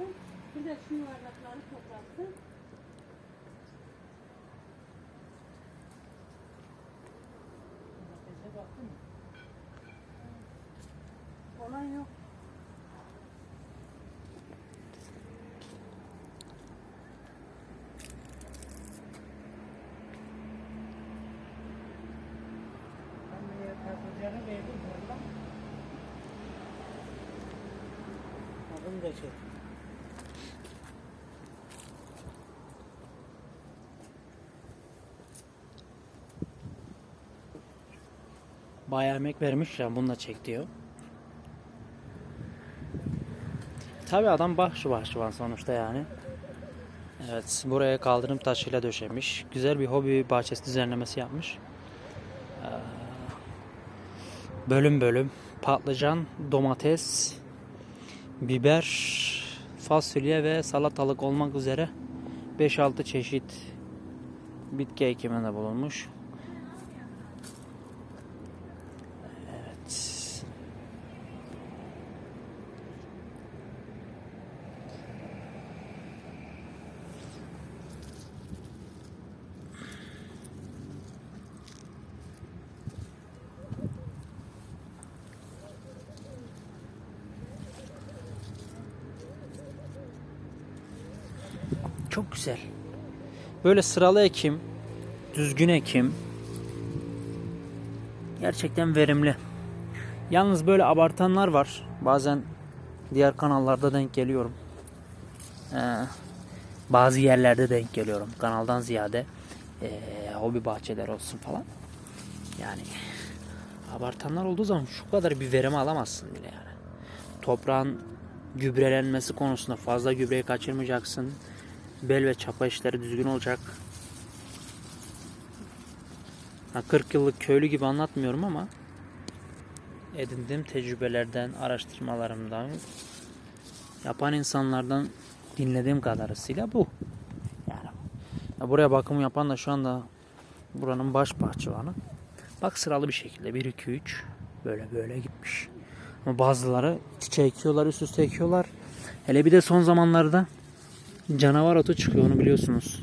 toplattım. Bir de şu yuvarlakları toplattım. Domatese baktın mı? Olan yok. Adım da çek. Bayağı emek vermiş ya bunu da çek diyor. Tabi adam bahçı bahçıvan sonuçta yani. Evet buraya kaldırım taşıyla döşemiş. Güzel bir hobi bahçesi düzenlemesi yapmış. Ee, bölüm bölüm patlıcan, domates, biber, fasulye ve salatalık olmak üzere 5-6 çeşit bitki ekiminde bulunmuş. Evet. Çok güzel. Böyle sıralı ekim, düzgün ekim gerçekten verimli. Yalnız böyle abartanlar var. Bazen diğer kanallarda denk geliyorum. Ee, bazı yerlerde denk geliyorum. Kanaldan ziyade ee, hobi bahçeler olsun falan. Yani abartanlar olduğu zaman şu kadar bir verim alamazsın bile yani. Toprağın gübrelenmesi konusunda fazla gübreyi kaçırmayacaksın. Bel ve çapa işleri düzgün olacak. Ha, 40 yıllık köylü gibi anlatmıyorum ama edindiğim tecrübelerden, araştırmalarımdan, yapan insanlardan dinlediğim kadarıyla bu. Yani ya buraya bakım yapan da şu anda buranın baş bahçıvanı. Bak sıralı bir şekilde 1 2 3 böyle böyle gitmiş. Ama bazıları çiçeği ekiyorlar, üst üste ekiyorlar. Hele bir de son zamanlarda canavar otu çıkıyor onu biliyorsunuz.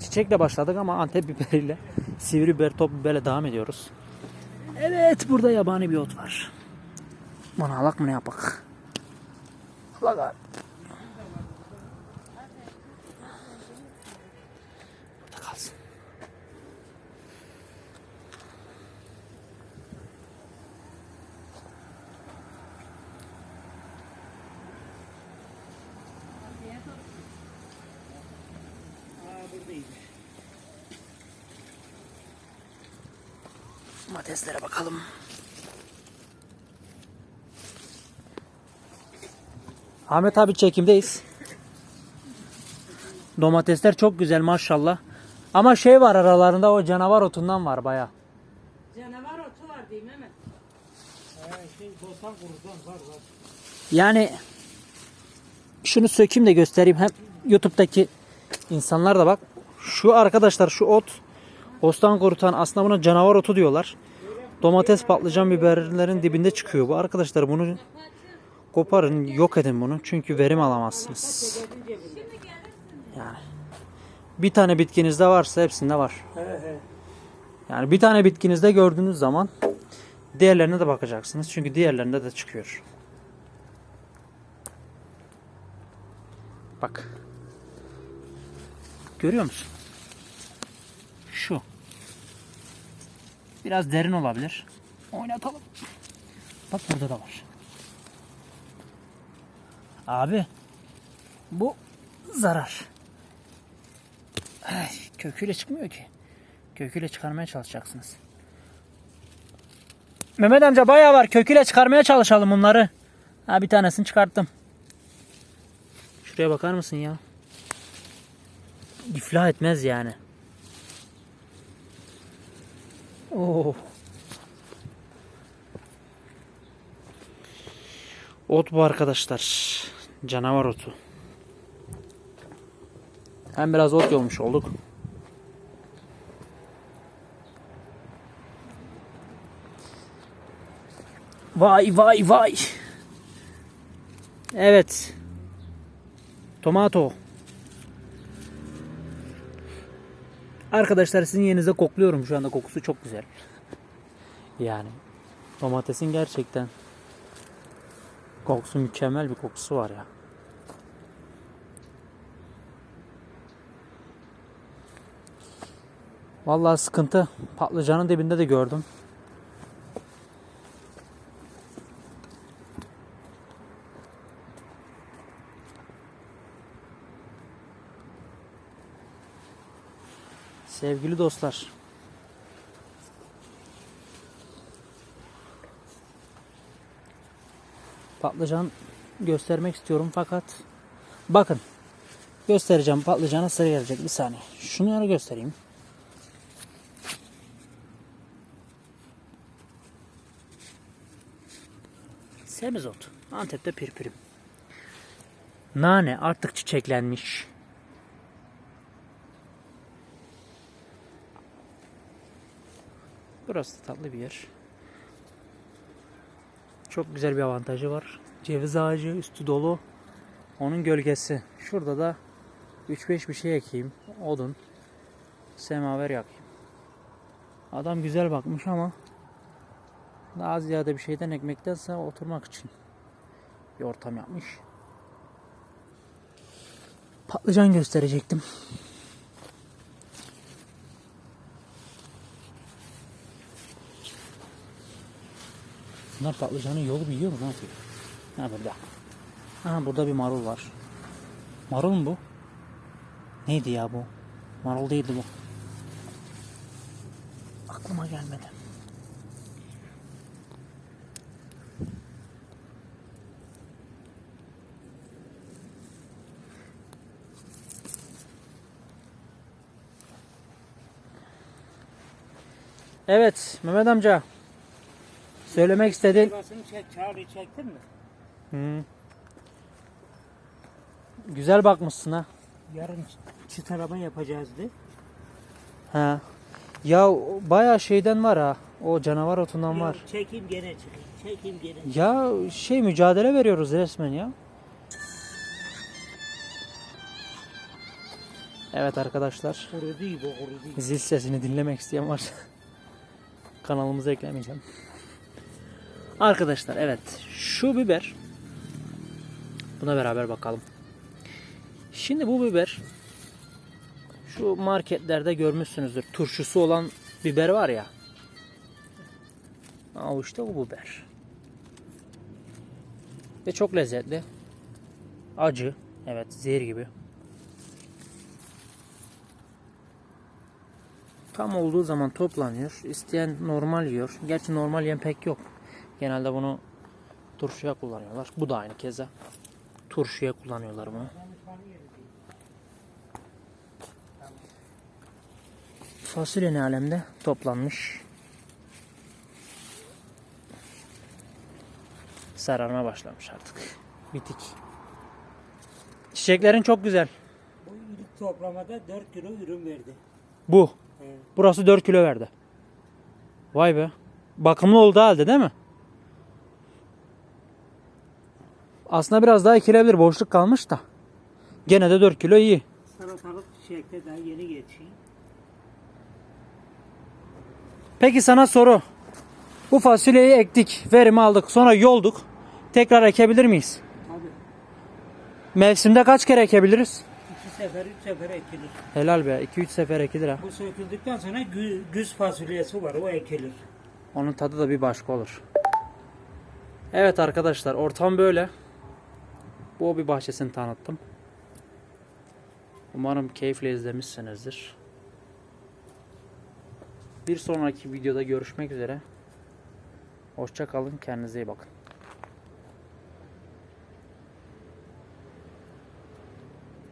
Çiçekle başladık ama Antep biberiyle, sivri biber, top biberle devam ediyoruz. Evet burada yabani bir ot var. Bunu alak mı ne yapak? Alak abi. Domateslere bakalım. Ahmet abi çekimdeyiz. Domatesler çok güzel maşallah. Ama şey var aralarında o canavar otundan var baya. Canavar otu var diyeyim hemen. şey, Yani şunu sökeyim de göstereyim. Hem YouTube'daki insanlar da bak. Şu arkadaşlar şu ot ostan kurutan aslında buna canavar otu diyorlar. Domates, patlıcan, biberlerin dibinde çıkıyor bu. Arkadaşlar bunu koparın, yok edin bunu. Çünkü verim alamazsınız. Yani bir tane bitkinizde varsa hepsinde var. Yani bir tane bitkinizde gördüğünüz zaman diğerlerine de bakacaksınız. Çünkü diğerlerinde de çıkıyor. Bak. Görüyor musun? Şu. Biraz derin olabilir. Oynatalım. Bak burada da var. Abi. Bu zarar. Ay, köküyle çıkmıyor ki. Köküyle çıkarmaya çalışacaksınız. Mehmet amca bayağı var. Köküyle çıkarmaya çalışalım bunları. Ha bir tanesini çıkarttım. Şuraya bakar mısın ya? İflah etmez yani. Oo. Ot bu arkadaşlar. Canavar otu. Hem biraz ot yolmuş olduk. Vay vay vay. Evet. Tomato. Arkadaşlar sizin yerinizde kokluyorum şu anda kokusu çok güzel. Yani domatesin gerçekten kokusu mükemmel bir kokusu var ya. Vallahi sıkıntı. Patlıcanın dibinde de gördüm. Sevgili dostlar. Patlıcan göstermek istiyorum fakat bakın göstereceğim patlıcana sıra gelecek bir saniye. Şunları göstereyim. Semizot. Antep'te pirpirim. Nane artık çiçeklenmiş. Burası da tatlı bir yer. Çok güzel bir avantajı var. Ceviz ağacı üstü dolu. Onun gölgesi. Şurada da 3-5 bir şey ekeyim. Odun. Semaver yakayım. Adam güzel bakmış ama daha ziyade bir şeyden ekmektense oturmak için bir ortam yapmış. Patlıcan gösterecektim. Bunlar patlıcanın yolu biliyor mu? Ne yapıyor? Ha burada. Ha burada bir marul var. Marul mu bu? Neydi ya bu? Marul değildi bu. Aklıma gelmedi. Evet Mehmet amca. Söylemek istediğin Burasını çek, çağrıyı çektin mi? Hı. Güzel bakmışsın ha. Yarın çıtarama yapacağız de. Ha. Ya bayağı şeyden var ha. O canavar otundan var. Yok, Çekeyim gene çıkayım. Çekeyim gene. Ya şey mücadele veriyoruz resmen ya. Evet arkadaşlar. Zil sesini dinlemek isteyen varsa kanalımıza eklemeyeceğim. Arkadaşlar evet şu biber buna beraber bakalım. Şimdi bu biber şu marketlerde görmüşsünüzdür. Turşusu olan biber var ya. Aa işte o biber. Ve çok lezzetli. Acı. Evet zehir gibi. Tam olduğu zaman toplanıyor. İsteyen normal yiyor. Gerçi normal yiyen pek yok. Genelde bunu turşuya kullanıyorlar. Bu da aynı keza. Turşuya kullanıyorlar bunu. Fasulye ne alemde? Toplanmış. Sararma başlamış artık. Bitik. Çiçeklerin çok güzel. Bu ilk toplamada 4 kilo ürün verdi. Bu. Evet. Burası 4 kilo verdi. Vay be. Bakımlı oldu halde değil mi? Aslında biraz daha ekilebilir. Boşluk kalmış da. Gene de 4 kilo iyi. Salatalık çiçekte daha yeni geçiyor. Peki sana soru. Bu fasulyeyi ektik. Verimi aldık. Sonra yolduk. Tekrar ekebilir miyiz? Tabii. Mevsimde kaç kere ekebiliriz? İki sefer, üç sefer ekilir. Helal be. 2-3 sefer ekilir ha. Bu söküldükten sonra gü- güz fasulyesi var. O ekilir. Onun tadı da bir başka olur. Evet arkadaşlar ortam böyle. Bu hobi bahçesini tanıttım. Umarım keyifle izlemişsinizdir. Bir sonraki videoda görüşmek üzere. Hoşça kalın. Kendinize iyi bakın.